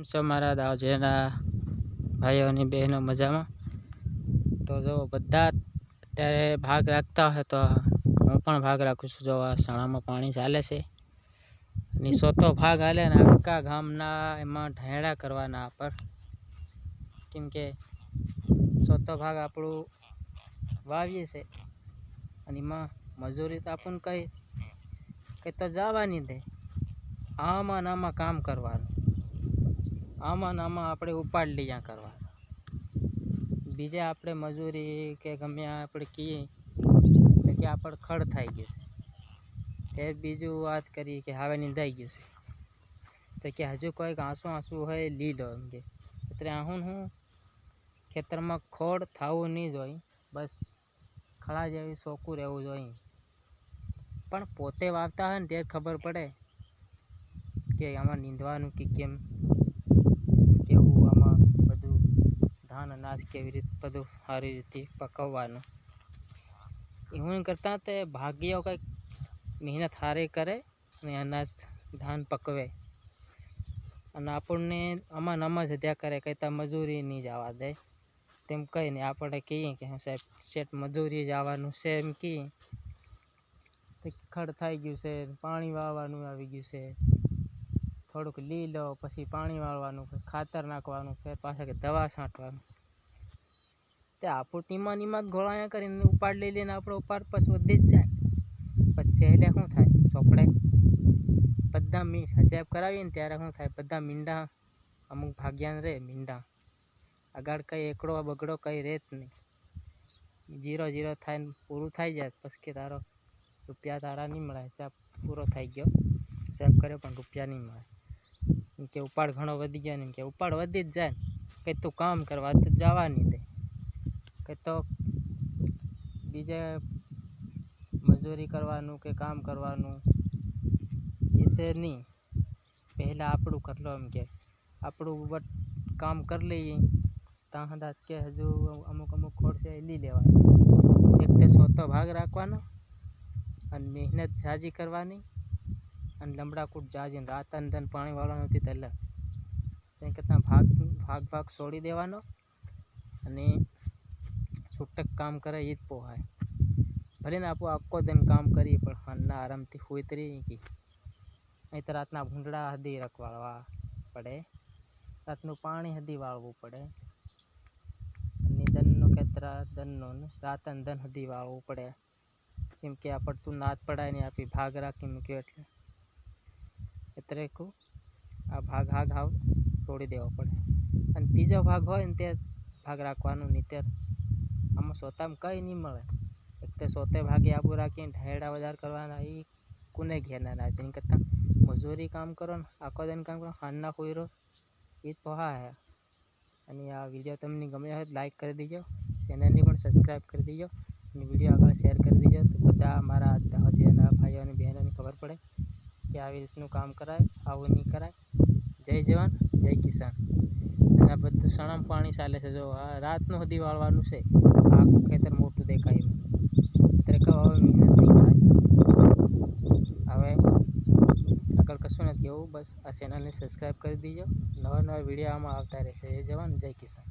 કેમ છો મારા દાવજેના ભાઈઓ અને બહેનો મજામાં. તો જો બધા અત્યારે ભાગ રાખતા હોય તો હું પણ ભાગ રાખું છું. જો આ સણામાં પાણી ચાલે છે. અને સોતો ભાગ હાલે ને આખા ગામના એમાં ઢાયડા કરવાના પર. કેમ કે સોતો ભાગ આપણું વાવીએ છે. અને એમાં મજૂરી તો આપણને કંઈ કંઈ તો જવાની દે. આમાં ને આમાં કામ કરવાનું. આમાં ને આમાં આપણે ઉપાડ લઈ કરવા. બીજે આપણે મજૂરી કે ગમે આપણે કહીએ કે આપણે ખડ થઈ ગયું છે. ફેર બીજું વાત કરી કે હવે નિંદાઈ ગયું છે. તો કે હજુ કોઈક આંસુ આંસુ હોય લી લો એમ કે. એટલે આહું હું ખેતરમાં ખોડ થવું નહીં જોઈએ બસ ખળા જેવી સોકું રહેવું જોઈએ પણ પોતે વાવતા હોય ને ત્યારે ખબર પડે કે આમાં નીંદવાનું કે કેમ કેવું આમાં બધું અનાજ કેવી રીતે બધું સારી રીતે પકવવાનું. એવું કરતાં તે ભાગ્યો કંઈક મહેનત સારી કરે અને અનાજ ધાન પકવે. અને આપણને આમાં ને હત્યા કરે કંઈ ત્યાં મજૂરી નહીં જવા દે. તેમ કહીને આપણે કહીએ કે સાહેબ, શેઠ મજૂરી જવાનું છે એમ કહીએ. ખડ થઈ ગયું છે, પાણી વાવવાનું આવી ગયું છે. થોડુંક લી લો, પછી પાણી વાળવાનું ખાતર નાખવાનું ફેર પાછા કે દવા છાંટવાનું. તે આપણું નીમાં જ ગોળાયા કરીને ઉપાડ લઈ લઈને આપણો ઉપાડ પછી વધી જ જાય. પછી એટલે શું થાય? ચોપડે બધા મી કરાવીએ ને ત્યારે શું થાય? બધા મીંડા અમુક ભાગ્યાને રહે મીંડા. આગળ કંઈ એકડો બગડો કંઈ રહેત નહીં. જીરો જીરો થાય ને પૂરું થઈ જાય. પછી કે તારો રૂપિયા તારા નહીં મળે. હિસાબ પૂરો થઈ ગયો. હિસાબ કર્યો પણ રૂપિયા નહીં મળે. કે ઉપાડ ઘણો વધી ગયો ને કે ઉપાડ વધી જ જાય કંઈ તું કામ કરવા તો જવાની દે. કંઈ તો બીજે મજૂરી કરવાનું કે કામ કરવાનું, એ તે નહીં. પહેલાં આપણું કરી લો એમ કે. આપણું બટ કામ કરી લઈએ. ત્યાં કદાચ કે હજુ અમુક અમુક ખોડ છે એ લઈ લેવાનું. એક તે સોતો ભાગ રાખવાનો અને મહેનત સાજી કરવાની. અને લમડા કૂટ જાજીને રાત અંદન પાણી વાળવાનું હતી તલે. ત્યાં કરતાં ભાગ ભાગ ભાગ છોડી દેવાનો અને છૂટક કામ કરે એ જ પોહાય. ભલે ને આપણું આખો દિન કામ કરીએ, પણ હાલના આરામથી હોઈતરી કે. અહીં તો રાતના ભૂંડડા હદી રખવાળવા પડે. રાતનું પાણી હદી વાળવું પડે. અને દનનો ખેતરા દનનો રાત દન હદી વાળવું પડે. કેમ કે આ પડતું નાદ પડાય ને આપી ભાગ રાખી મૂક્યો એટલે. એટલે કહું આ ભાગ હાગ હાવ છોડી દેવો પડે અને ત્રીજો ભાગ હોય ને તે ભાગ રાખવાનું નહીં ત્યારે આમાં સોતામાં કંઈ નહીં મળે એક તો સોતે ભાગે આબુ રાખીને ઢેડા વધાર કરવાના એ કોને ઘેરના ના તેની કરતાં મજૂરી કામ કરો ને આખો દિન કામ કરો હાલના કોઈરો એ જ પહા હે અને આ વીડિયો તમને ગમે હોય તો લાઈક કરી દેજો ચેનલને પણ સબસ્ક્રાઈબ કરી દેજો અને વીડિયો આગળ શેર કરી દેજો તો બધા મારા દાહોદીના ભાઈઓ અને બહેનોને ખબર પડે કે આવી રીતનું કામ કરાય, આવું નહીં કરાય. જય જવાન, જય કિસાન. અને આ બધું સણમ પાણી ચાલે છે. જો આ રાતનું સુધી વાળવાનું છે, આખું ખેતર મોટું દેખાય ત્યારે કહો, હવે મહેનત નહીં કરાય. હવે આગળ કશું નથી, એવું બસ આ ચેનલને સબસ્ક્રાઈબ કરી દેજો. નવા નવા વીડિયો આમાં આવતા રહેશે. જય જવાન, જય કિસાન.